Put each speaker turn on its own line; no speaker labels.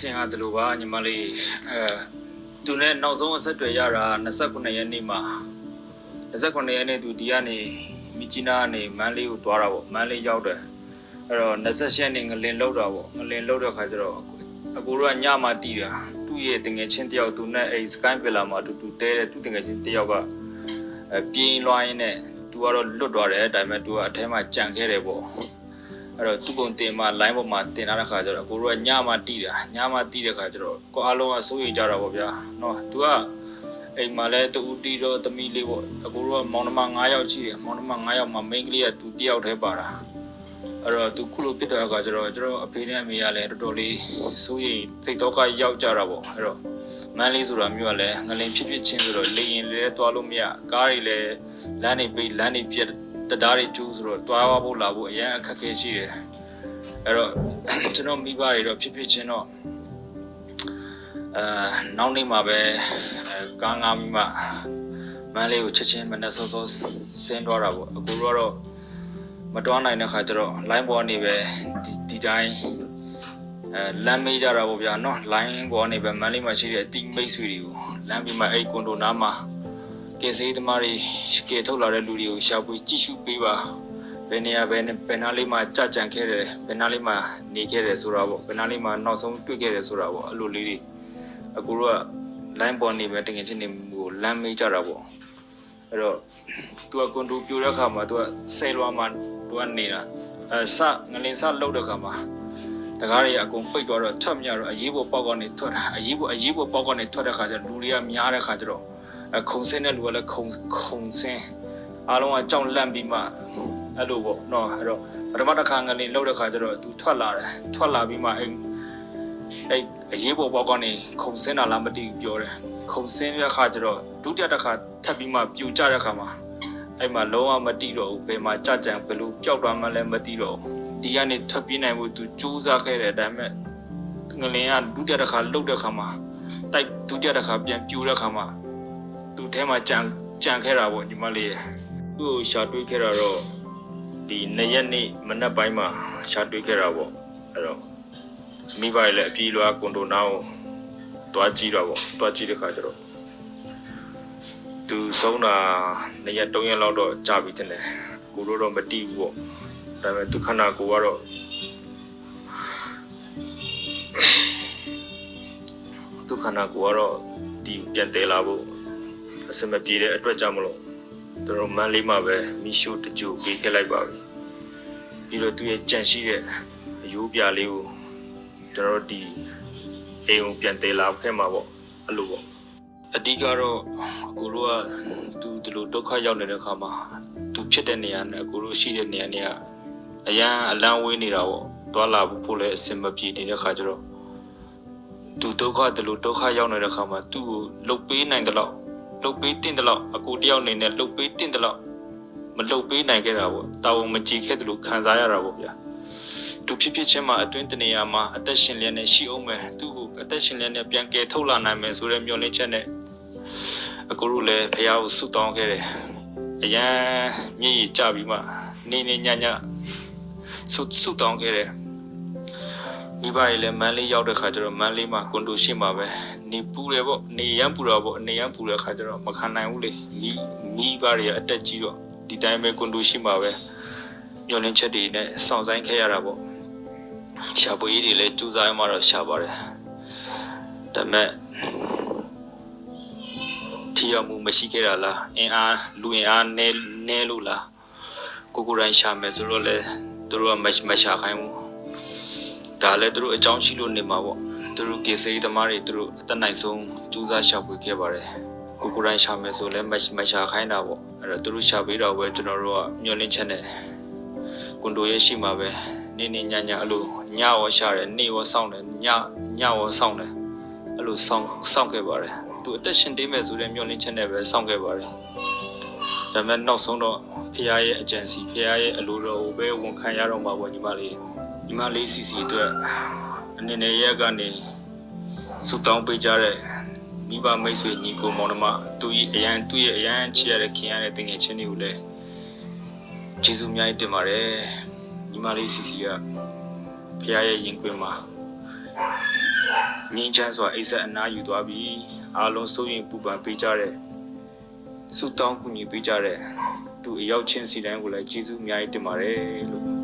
စင်ကဒီလိုပါညီမလေးအဲသူနဲ့နောက်ဆုံးအဆက်တွေရတာ29ရက်နေ့မှာ29ရက်နေ့သူဒီကနေမြကြီးနားကနေမန်းလေးကိုတွားတာပေါ့မန်းလေးရောက်တယ်အဲ့တော့28ရက်နေ့ငလင်လောက်တာပေါ့ငလင်လောက်တဲ့ခါကျတော့အကူတို့ကညမှတီးတာသူ့ရဲ့တငယ်ချင်းတယောက်သူနဲ့အဲ့ Sky Villa မှာအတူတူတဲတဲ့သူ့တငယ်ချင်းတယောက်ကအဲပြင်းလွှိုင်းနဲ့သူကတော့လွတ်သွားတယ်ဒါပေမဲ့သူကအထဲမှာကြံခဲ့တယ်ပေါ့ အဲ့တော့သူ့ပုံတင်မှာ line ပေါ်မှာတင်ထားတဲ့ခါကျတော့ကိုတို့ကညမှတီးတာညမှတီးတဲ့ခါကျတော့ကိုအားလုံးကစိုးရိမ်ကြတာပေါ့ဗျာနော်သူကအိမ်မှာလဲတူတီတော့သမီးလေးပေါ့အကိုတို့ကမောင်နှမ9ယောက်ရှိတယ်မောင်နှမ9ယောက်မှာ main ကလေးကသူတယောက်တည်းပါတာအဲ့တော့သူခုလိုပြစ်တဲ့အခါကျတော့ကျွန်တော်အဖေနဲ့အမေကလည်းတော်တော်လေးစိုးရိမ်စိတ်တော့ကရောက်ကြတာပေါ့အဲ့တော့မန်းလေးဆိုတာမျိုးကလည်းငလင်ဖြစ်ဖြစ်ချင်းဆိုတော့လေရင်လည်းသွားလို့မရကားတွေလည်းလမ်းတွေပိတ်လမ်းတွေပြတ် တသားတွေကျူးဆိုတော့သွားဖို့လာဖို့အရင်အခက်အခဲရှိတယ်အဲ့တော့ကျွန်တော်မိဘတွေတော့ဖြစ်ဖြစ်ချင်းတော့အဲနောက်နေ့မှာပဲအဲကားငါမိမမန်းလေးကိုချက်ချင်းမနဲ့စောစောဆင်းသွားတာပေါ့အခုတော့မတွားနိုင်တဲ့ခါကျတော့ line ပေါ်နေပဲဒီဒီတိုင်းအဲလမ်းမေးကြတာပေါ့ဗျာနော် line ပေါ်နေပဲမန်းလေးမှာရှိတဲ့အတိမိတ်ဆွေတွေကိုလမ်းပြီးမှအဲ့ကွန်ဒိုနာမှာ ကယ်ဆေးသမားတွေကယ်ထုတ်လာတဲ့လူတွေကိုရှာဖွေကြည့်ရှုပေးပါဘယ်နေရာဘယ်ဘယ်နားလေးမှာကြကြံခဲ့တယ်ဘယ်နားလေးမှာနေခဲ့တယ်ဆိုတာပေါ့ဘယ်နားလေးမှာနောက်ဆုံးတွေ့ခဲ့တယ်ဆိုတာပေါ့အဲ့လိုလေးတွေအကူတို့က line ပေါ်နေပဲတကယ်ချင်းနေကိုလမ်းမေးကြတာပေါ့အဲ့တော့သူကကွန်ဒိုပြိုတဲ့ခါမှာသူကဆယ်လွာမှာသူကနေတာအဲဆငလင်ဆလောက်တဲ့ခါမှာတကားတွေအကုန်ပိတ်သွားတော့ထွက်မြတော့အရေးပေါ်ပေါက်ကနေထွက်တာအရေးပေါ်အရေးပေါ်ပေါက်ကနေထွက်တဲ့ခါကျလူတွေကများတဲ့ခါကျတော့ ခုံစင်းတဲ့လူကလည်းခုံခုံစင်းအားလုံးကကြောက်လန့်ပြီးမှအဲ့လိုပေါ့နော်အဲ့တော့ပထမတစ်ခါငလင်လောက်တဲ့ခါကျတော့သူထွက်လာတယ်ထွက်လာပြီးမှအဲ့အဲ့အရေးပေါ်ပေါက်ကနေခုံစင်းတာလားမသိဘူးပြောတယ်ခုံစင်းတဲ့ခါကျတော့ဒုတိယတစ်ခါထပ်ပြီးမှပြူကျတဲ့ခါမှာအဲ့မှာလုံးဝမတိတော့ဘူးဘယ်မှာကြကြံဘယ်လိုပျောက်သွားမှလည်းမသိတော့ဘူးဒီကနေထွက်ပြေးနိုင်ဖို့သူစူးစမ်းခဲ့တယ်ဒါပေမဲ့ငလင်ကဒုတိယတစ်ခါလှုပ်တဲ့ခါမှာတိုက်ဒုတိယတစ်ခါပြန်ပြူတဲ့ခါမှာသူ့ ထဲမှာကြံကြံခဲ့တာပေါ့ညီမလေးရဲ့သူ့ကိုရှာတွေးခဲ့တာတော့ဒီနှစ်ရက်နေ့မနက်ပိုင်းမှာရှာတွေ့ခဲ့တာပေါ့အဲ့တော့မိဘတွေလည်းအပြေးလွှားကွန်ဒိုနာကိုတွားကြည့်တော့ပေါ့တွားကြည့်တဲ့ခါကျတော့သူဆုံးတာနှစ်ရက်သုံးရက်လောက်တော့ကြာပြီတဲ့လေကိုတို့တော့မတိဘူးပေါ့ဒါပေမဲ့သူခန္ဓာကိုယ်ကတော့သူခန္ဓာကိုယ်ကတော့ဒီပြန်တယ်လာဖို့ အစမပြေတဲ့အတွက်ကြောင့်မလို့သူတို့မန်းလေးမှာပဲမီရှိုးတကြိုပေးခဲ့လိုက်ပါပြီပြီးတော့သူရဲ့ကြံရှိတဲ့အယိုးပြလေးကိုကျွန်တော်တို့ဒီအိမ်ကိုပြန်တည်လာခဲ့မှာပေါ့အဲ့လိုပေါ့အဓိကတော့အကိုတို့ကသူဒီလိုဒုက္ခရောက်နေတဲ့ခါမှာသူဖြစ်တဲ့နေရာနဲ့အကိုတို့ရှိတဲ့နေရာနေရာအရန်အလန်းဝေးနေတာပေါ့တွာလာဖို့လည်းအဆင်မပြေနေတဲ့ခါကျတော့သူဒုက္ခဒီလိုဒုက္ခရောက်နေတဲ့ခါမှာသူ့ကိုလှုပ်ပေးနိုင်တယ်လို့ လုတ်ပေးတင်တယ်လို့အကူတယောက်အနေနဲ့လုတ်ပေးတင်တယ်လို့မလုတ်ပေးနိုင်ခဲ့တာပေါ့တာဝန်မကြည့်ခဲ့တယ်လို့ခံစားရတာပေါ့ဗျာသူဖြစ်ဖြစ်ချင်းမှာအတွင်းတနေရာမှာအသက်ရှင်လျက်နဲ့ရှိအောင်မယ်သူ့ကိုအသက်ရှင်လျက်နဲ့ပြန်ကယ်ထုတ်လာနိုင်မယ်ဆိုတဲ့မျှော်လင့်ချက်နဲ့အကူတို့လည်းဖះကိုဆုတောင်းခဲ့တယ်အရန်မြည်ရကြပြီးမှနေနေညညဆုဆုတောင်းခဲ့တယ် မိဘတွေလည်းမန်းလေးရောက်တဲ့ခါကျတော့မန်းလေးမှာကွန်ဒိုရှိမှာပဲနေပူတယ်ပေါ့နေရမ်းပူတော့ပေါ့နေရမ်းပူတဲ့ခါကျတော့မခံနိုင်ဘူးလေမိမိဘတွေကအတက်ကြီးတော့ဒီတိုင်းပဲကွန်ဒိုရှိမှာပဲညှော်လင်းချက်တွေနဲ့စောင့်ဆိုင်ခဲ့ရတာပေါ့ရှာပွေးတွေလည်းစူးစမ်းမှတော့ရှာပါတယ်ဒါပေမဲ့ထီရမှုမရှိခဲ့တာလားအင်အားလူအင်အားနဲနဲလို့လားကိုကိုတိုင်းရှာမယ်ဆိုတော့လေသူတို့ကမမရှာခိုင်းဘူး ဒါလည်းသူတို့အကြောင်းရှိလို့နေမှာပေါ့သူတို့ကေစေးသမားတွေသူတို့အသက်နိုင်ဆုံးကြိုးစားရှာဖွေခဲ့ပါတယ်ကိုကိုတိုင်းရှာမယ်ဆိုလည်းမမရှာခိုင်းတာပေါ့အဲ့တော့သူတို့ရှာပေးတော့ပဲကျွန်တော်တို့ကမျောလင်းချက်နဲ့ကွန်ဒိုရဲ့ရှိမှာပဲနေနေညညအဲ့လိုညရောရှာတယ်နေရောစောင့်တယ်ညညရောစောင့်တယ်အဲ့လိုစောင့်စောင့်ခဲ့ပါတယ်သူအသက်ရှင်သေးမယ်ဆိုတဲ့မျောလင်းချက်နဲ့ပဲစောင့်ခဲ့ပါတယ် ဒါပေမဲ့နောက်ဆုံးတော့ဖခင်ရဲ့အကြံစီဖခင်ရဲ့အလိုတော်ကိုပဲဝန်ခံရတော့မှာပေါ့ညီမလေးဒီမလေးစီစီအတွက်အနေနဲ့ရက်ကနေစူတောင်းပေးကြတဲ့မိဘမိတ်ဆွေညီကိုမောင်နှမသူကြီးအရန်သူ့ရဲ့အရန်ချစ်ရတဲ့ခင်ရတဲ့တငယ်ချင်းတွေကိုလည်းကျေးဇူးအများကြီးတင်ပါတယ်ညီမလေးစီစီကဖခင်ရဲ့ရင်ခွင်မှာငင်းချမ်းစွာအိတ်ဆက်အနားယူသွားပြီးအားလုံးစိုးရင်ပူပန်ပေးကြတဲ့ ဆုတောင်းကူညီပေးကြတဲ့သူအရောက်ချင်းစီတိုင်းကိုလည်းကျေးဇူးအများကြီးတင်ပါတယ်လို့